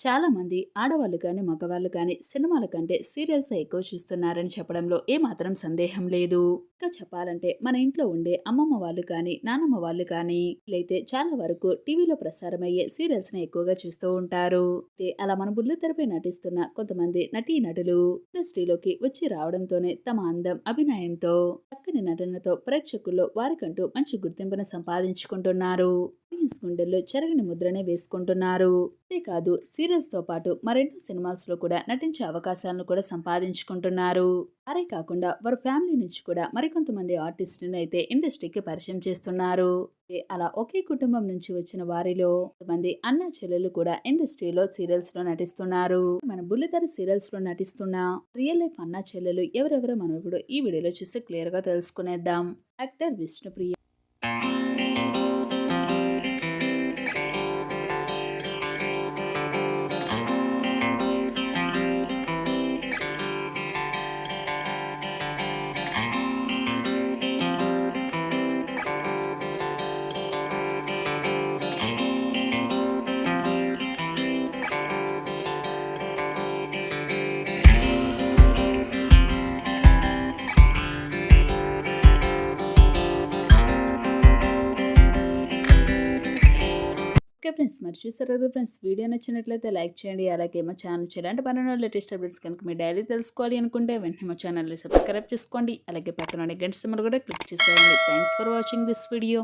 చాలామంది ఆడవాళ్ళు కానీ మగవాళ్ళు కానీ సినిమాల కంటే సీరియల్స్ ఎక్కువ చూస్తున్నారని చెప్పడంలో ఏమాత్రం సందేహం లేదు. ఇంకా చెప్పాలంటే మన ఇంట్లో ఉండే అమ్మమ్మ వాళ్ళు కానీ నానమ్మ వాళ్ళు కానీ వీళ్ళైతే చాలా వరకు టీవీలో ప్రసారమయ్యే సీరియల్స్ని ఎక్కువగా చూస్తూ ఉంటారు. అలా మన బుల్లు తెరపై నటిస్తున్న కొంతమంది నటీ నటులు ఇండస్ట్రీలోకి వచ్చి రావడంతోనే తమ అందం అభినయంతో చక్కని నటనతో ప్రేక్షకుల్లో వారికంటూ మంచి గుర్తింపును సంపాదించుకుంటున్నారు. ఆడియన్స్ గుండెల్లో చెరగని ముద్రనే వేసుకుంటున్నారు. అంతేకాదు సీరియల్స్తో పాటు మరెన్నో సినిమాస్లో కూడా నటించే అవకాశాలను కూడా సంపాదించుకుంటున్నారు. అరే కాకుండా వారి ఫ్యామిలీ నుంచి కూడా మరికొంతమంది ఆర్టిస్టులను అయితే ఇండస్ట్రీకి పరిచయం చేస్తున్నారు. అలా ఒకే కుటుంబం నుంచి వచ్చిన వారిలో కొంతమంది అన్న చెల్లెలు కూడా ఇండస్ట్రీలో సీరియల్స్లో నటిస్తున్నారు. మన బుల్లితెర సీరియల్స్లో నటిస్తున్న రియల్ లైఫ్ అన్న చెల్లెలు ఎవరెవరో మనం ఇప్పుడు ఈ వీడియోలో చూసి క్లియర్గా తెలుసుకునేద్దాం. యాక్టర్ విష్ణుప్రియ ఫ్రెండ్స్ మరి చూసారు కదా ఫ్రెండ్స్ వీడియో నచ్చినట్లయితే లైక్ చేయండి అలాగే మా ఛానల్ చేయాలంటే పన్నెండు లేటెస్ట్ అప్డేట్స్ కనుక మీరు డైలీ తెలుసుకోవాలి అనుకుంటే వెంటనే మా ఛానల్ని సబ్స్క్రైబ్ చేసుకోండి. అలాగే పక్కన గంట సిమ్మలు కూడా క్లిక్ చేసేయండి. Thanks for watching this video